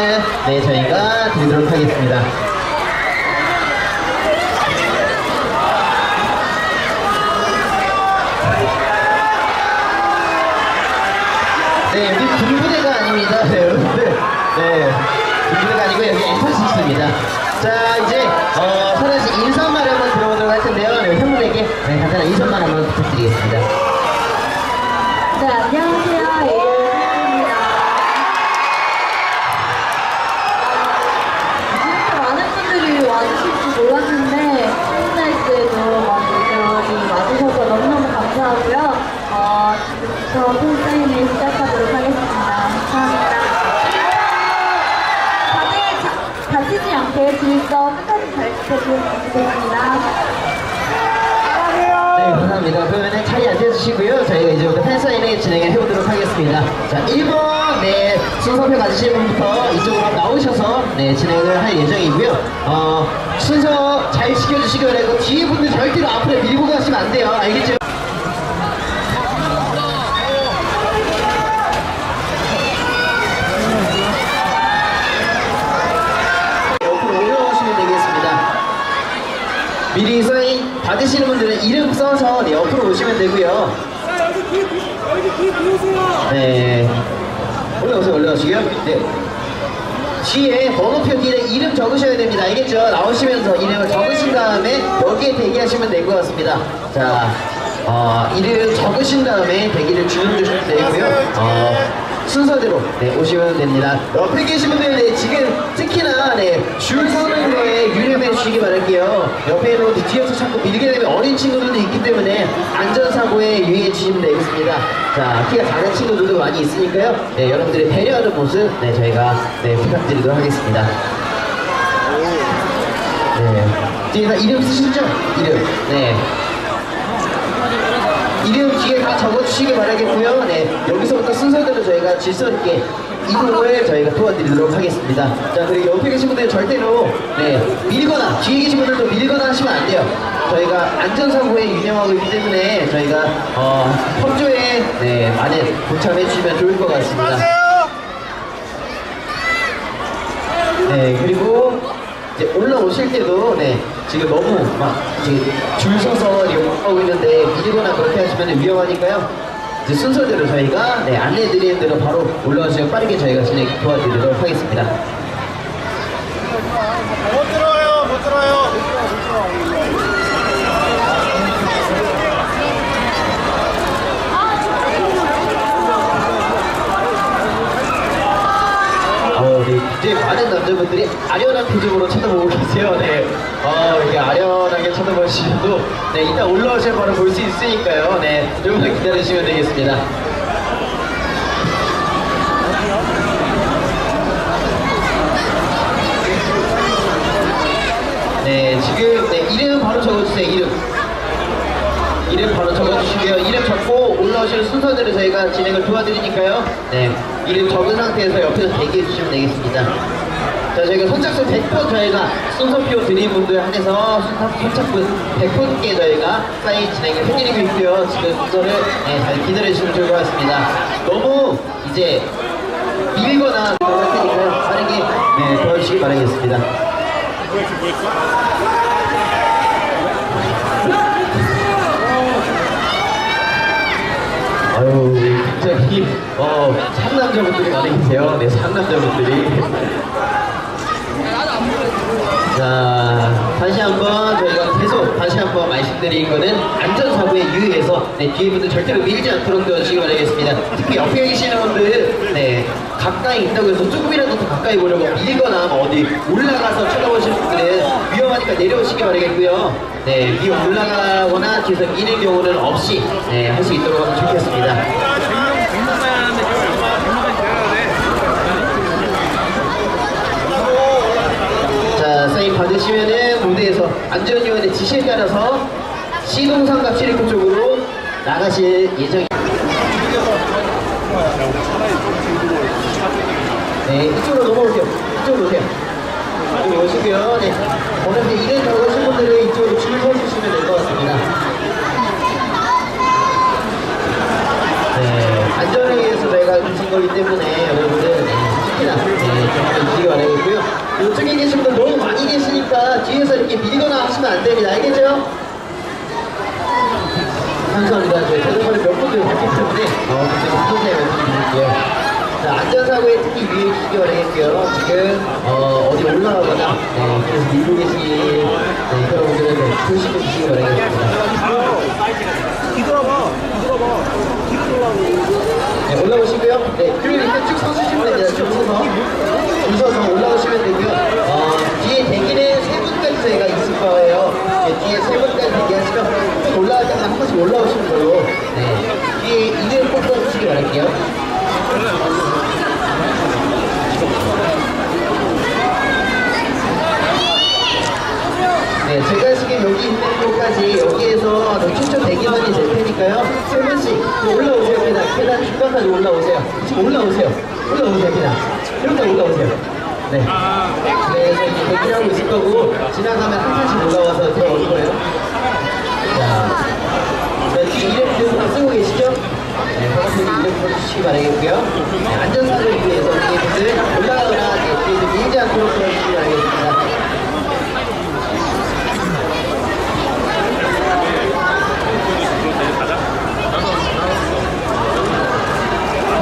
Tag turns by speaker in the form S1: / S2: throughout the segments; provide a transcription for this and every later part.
S1: 네 저희가 드리도록 하겠습니다. 네, 여기 군부대가 아닙니다. 네. 네, 군부대가 아니고 여기 엔터시스입니다. 자, 이제, 어, 서라씨 인사말을 한번 들어보도록 할 텐데요. 네, 팬분에게 네, 간단한 인사말 한번 부탁드리겠습니다.
S2: 자, 다치지 않게 질서 끝까지 잘 지켜주시면 좋겠습니다.
S1: 네, 감사합니다. 그러면은 자리 앉아주시고요. 저희가 이제부터 팬사인회 진행을 해보도록 하겠습니다. 자, 1번, 네, 순서표 가지신 분부터 이쪽으로 나오셔서, 네, 진행을 할 예정이고요. 어, 순서 잘 지켜주시기 바라고, 뒤에 분들 절대로 앞으로 밀고 가시면 안 돼요. 알겠죠? 옆으로 올라오시면 되겠습니다. 미리 사인 받으시는 분들은 이름 써서 네, 옆으로 오시면 되고요. 네. 올라오세요, 올라오시고요. 네. 뒤에 번호표 뒤에 이름 적으셔야 됩니다. 알겠죠? 나오시면서 이름을 적으신 다음에 여기에 대기하시면 될 것 같습니다. 자, 어, 이름 적으신 다음에 대기를 주문주시면 되고요. 어, 순서대로 네, 오시면 됩니다. 옆에 계신 분들 네, 지금 특히나 네, 줄 서는 거에 유념해 주시기 바랄게요. 옆에 분들 뒤에서 자꾸 밀게 되면 어린 친구들도 있기 때문에 안전사고에 유의해 주시면 되겠습니다. 자, 키가 작은 친구들도 많이 있으니까요. 네, 여러분들의 배려하는 모습 네, 저희가 네, 부탁드리도록 하겠습니다. 네. 뒤에다 이름 쓰시죠? 이름. 네. 이름 뒤에 다 적어주시기 바라겠고요. 네, 여기서부터 순서대로 저희가 질서 있게 이동을 저희가 도와드리도록 하겠습니다. 자, 그리고 옆에 계신 분들 절대로 네, 밀거나 뒤에 계신 분들도 밀거나 하시면 안 돼요. 저희가 안전사고에 유념하고 있기 때문에 저희가 어, 협조에 네, 많은 동참해 주시면 좋을 것 같습니다. 네, 그리고 이제 올라오실 때도 네, 지금 너무 막 줄 서서 이렇게 하고 있는데 밀거나 그렇게 하시면 위험하니까요. 이제 순서대로 저희가 네, 안내드리는 대로 바로 올라오시면 빠르게 저희가 진행 도와드리도록 하겠습니다.
S3: 못 들어요, 못 들어요.
S1: 굉장히 많은 남자분들이 아련한 표정으로 쳐다보고 계세요. 네. 어, 이렇게 아련하게 쳐다보시셔도, 네, 이따 올라오실 바로 볼 수 있으니까요. 네, 조금만 기다리시면 되겠습니다. 네, 지금, 네, 이름 바로 적어주세요, 이름. 이름 바로 적어주시고요. 이름 적고 올라오시는 순서대로 저희가 진행을 도와드리니까요. 네, 이름 적은 상태에서 옆에서 대기해 주시면 되겠습니다. 자, 저희가 선착순 100분 저희가 순서표 드린 분들 한해서 순- 선착순 100분께 저희가 사인 진행을 해드리고 있고요. 지금 순서를 네, 잘 기다려 주시면 좋을 것 같습니다. 너무 이제 밀거나 그럴 테니까요. 빠르게 네, 도와주시기 바라겠습니다. 아유, 굉장히, 어, 상남자분들이 많이 계세요. 네, 상남자분들이. 자, 다시 한번 저희가 계속 다시 한번 말씀드린 거는 안전사고에 유의해서 네, 뒤에 분들 절대로 밀지 않도록 도와주시기 바라겠습니다. 특히 옆에 계시는 분들, 네, 가까이 있다고 해서 조금이라도 더 가까이 보려고 밀거나 뭐 어디 올라가서 쳐다보시는 분들은 위험하니까 내려오시기 바라겠고요. 네, 위에 올라가거나 뒤에서 미는 경우는 없이 네, 할 수 있도록 하면 좋겠습니다. 자, 사인 받으시면은 무대에서 안전요원의 지시에 따라서 시동상갑 시리코 쪽으로 나가실 예정입니다. 네, 이쪽으로 넘어오세요. 이쪽으로 오세요. 이쪽으로 오시고요. 네. 오늘 이제 이름 적으신 분들은 이쪽으로 줄 서주시면 될 것 같습니다. 네, 안전을 위해서 저희가 주신 거기 때문에 여러분들 네, 특히나 이쪽에 계신 분들 뒤에서 이렇게 밀거나 하시면 안 됩니다. 알겠죠? 감사합니다. 저희 몇 분들이 봤기 때문에 어, 그때 선생님 말씀 드릴게요. 자, 안전사고에 특히 유의해주시기 바라겠고요. 지금 어, 어디 올라가거나 네, 그래서 밀고 계신 네, 그런 분들은 네, 조심해 주시기 바라겠습니다.
S3: 뒤돌아봐. 뒤돌아봐. 뒤로 돌아가고.
S1: 네, 올라오시고요. 네, 그리고 이렇게 쭉 서주시면 됩니다. 줄 서서. 줄 서서 올라오시면 되고요. 어, 뒤에 대기는 세 분까지 저희가 있을 거예요. 네, 뒤에 세 분까지 대기하시면 쭉 올라갈 때마다 한 번씩 올라오시는 걸로. 네, 뒤에 이름 꼭 써주시기 바랄게요. 네, 제가 지금 여기 있는 곳까지 여기에서 네, 최초 대기만이 될 테니까요. 세 분씩 올라오세요, 그냥. 계단 중간까지 올라오세요. 지금 올라오세요. 올라오세요, 그냥. 이렇게 올라오세요. 네. 그래서 이제 대기를 하고 있을 거고, 지나가면 한 칸씩 올라와서 들어올 거예요. 자, 네, 지금 이름 계속 다 쓰고 계시죠? 네, 반갑습니다. 이름 써주시기 바라겠고요. 네, 안전사를 위해서 뒤에 분들 올라가거나 네, 뒤에서 밀지 않도록 도와주시기 바라겠습니다.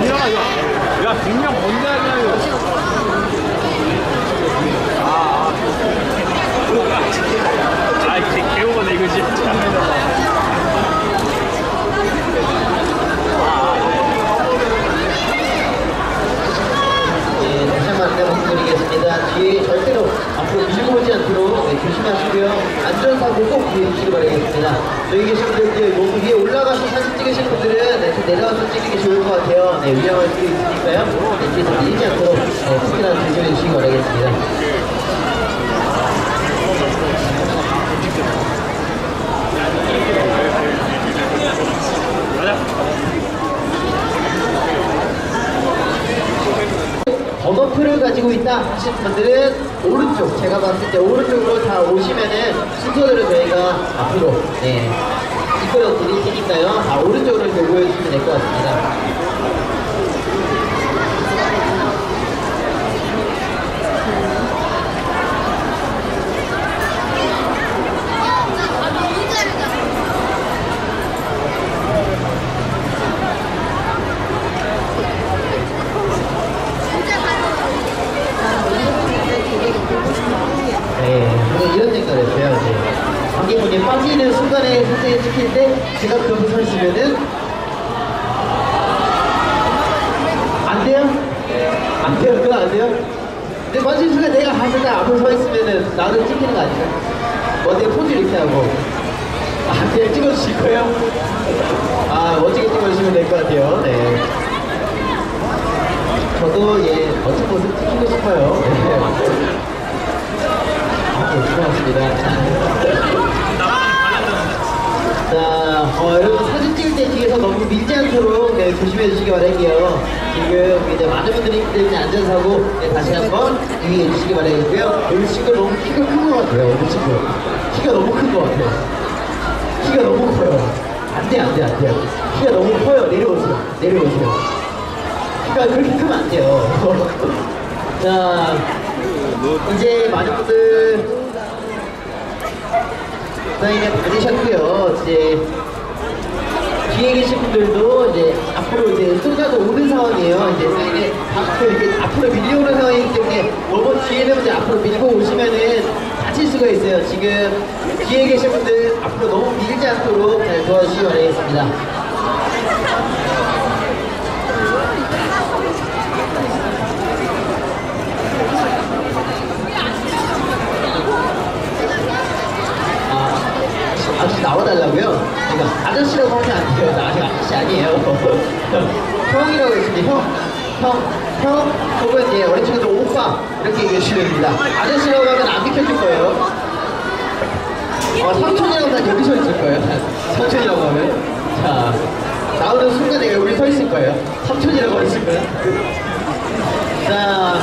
S3: 민영아, 이거. 야, 분명 뭔데 하냐, 이거. 아, 아. 개, 개오바네, 이거 진짜.
S1: 네, 다시 한번 안내 말씀드리겠습니다. 뒤에 절대로 앞으로 밀고 오지 않도록 네, 조심하시고요. 안전사고 꼭 주의해주시기 바라겠습니다. 저기 계신 분들 너무 위에 올라가서 사진 찍으신 분들은 네, 좀 내려가서 찍는 게 좋을 것 같아요. 네, 위험할 수도 있으니까요. 네, 뒤에서 밀지 않도록 네, 특히나 조심해주시기 바라겠습니다. 번호표를 가지고 있다 하신 분들은 오른쪽 제가 봤을 때 오른쪽으로 다 오시면은 순서대로 저희가 앞으로 네 이끌어 드릴 테니까요. 다 오른쪽으로 이렇게 모여주시면 될 것 같습니다 네 저는 이런 생각을 했어요 이제 관객분이 순간에 사진을 찍힐 때 제가 그 옆에 서 있으면은 안 돼요? 안 돼요? 그건 안 돼요? 근데 빠지는 순간 내가 때 앞에 서 있으면은 나도 찍히는 거? 뭐 내가 포즈 이렇게 하고 아 그냥 찍어주실 거예요? 아 멋지게 찍어주시면 될 것 같아요 네 저도 예 찍히고 싶어요 네. 네, 고맙습니다. 자, 어, 여러분 사진 찍을 때 뒤에서 너무 밀지 네, 조심해 주시기 바랄게요. 지금 이제 많은 분들이 힘들지 안전사고 네, 다시 한번 유의해 주시기 바라겠고요. 오늘 친구 너무 키가 큰 것 같아요. 오늘 친구. 키가 너무 큰 것 같아요. 키가 너무 커요. 안 돼, 안 돼, 안 돼요. 키가 너무 커요. 내려오세요. 내려오세요. 키가 그렇게 크면 안 돼요. 자, 이제 많은 분들 사인을 받으셨고요. 이제 뒤에 계신 분들도 이제 앞으로 이제 소자도 오는 상황이에요. 이제 사인을 받고 이렇게 앞으로 밀려오는 상황이기 때문에 너무 뒤에는 이제 앞으로 밀고 오시면은 다칠 수가 있어요. 지금 뒤에 계신 분들 앞으로 너무 밀지 않도록 잘 도와주시기 바라겠습니다. 나와달라고요? 그러니까 아저씨라고 하면 안 돼요. 나 아직 아저씨 아니에요. 형이라고 했습니다. 형, 형, 형, 혹은 이제 어린 친구들 오빠 이렇게 얘기해주시면 됩니다. 아저씨라고 하면 안 비켜줄 거예요. 어, 삼촌이라고 하면 여기 서 있을 거예요. 삼촌이라고 하면. 자, 나오는 순간 내가 여기 서 있을 거예요. 삼촌이라고 했을 거예요. 자,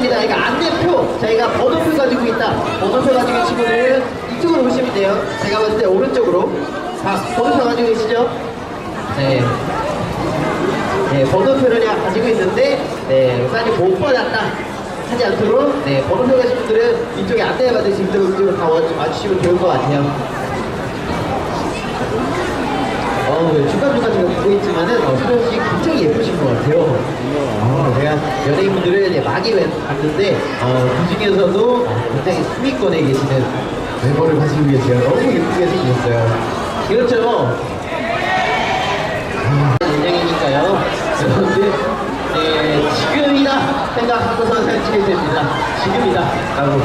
S1: 말씀드립니다. 이거 안내표 저희가 번호표 가지고 있다. 번호표 가지고 계신 분들은 이쪽으로 오시면 돼요. 제가 봤을 때 오른쪽으로. 자, 번호표 가지고 계시죠? 네. 네, 번호표를 가지고 있는데 네, 사인을 못 받았다. 하지 않도록 네, 번호표 가신 분들은 이쪽에 안내 있도록 이쪽으로 다 와- 와주시면 좋을 것 같아요. 어, 네, 중간중간 제가 보고 있지만은 어, 수련 씨 굉장히 예쁘신 것 같아요. 어, 제가 연예인분들을 이제 많이 뵀- 봤는데 어, 그 중에서도 어, 굉장히 수위권에 계시는 외모를 가지고 계세요. 너무 예쁘게 생기셨어요. 그렇죠. 인정이니까요. 여러분들, 네, 지금이다 생각하고서 찍을 때입니다. 지금이다. 라고.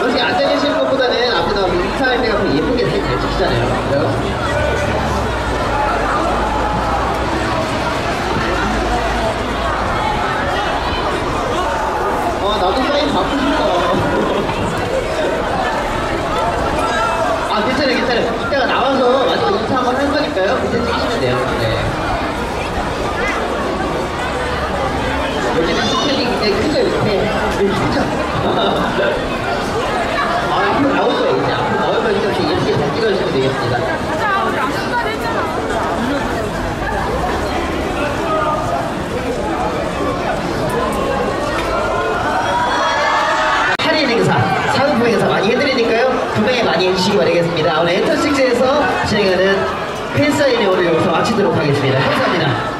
S1: 솔직히 앉아 계시는 것보다는 앞에 나와서 인사할 때가 더 예쁘게 잘 찍히잖아요. 그죠? 어, 나도 사인 받고 싶다. 아, 괜찮아요, 괜찮아요. 이따가 나와서 마지막 인사 한번 할 거니까요. 그때 찍으시면 돼요. 네. 여기는 스케일이 굉장히 크죠, 이렇게. 네, 크죠? 아, 앞으로 나올 거예요, 이제. 앞으로 나오면 이렇게 예쁘게 잘 찍어주시면 되겠습니다. 할인 행사, 상품 행사 많이 해드리니까요. 구매 바라겠습니다. 오늘 엔터식스에서 진행하는 팬사인회 오늘 여기서 마치도록 하겠습니다. 감사합니다.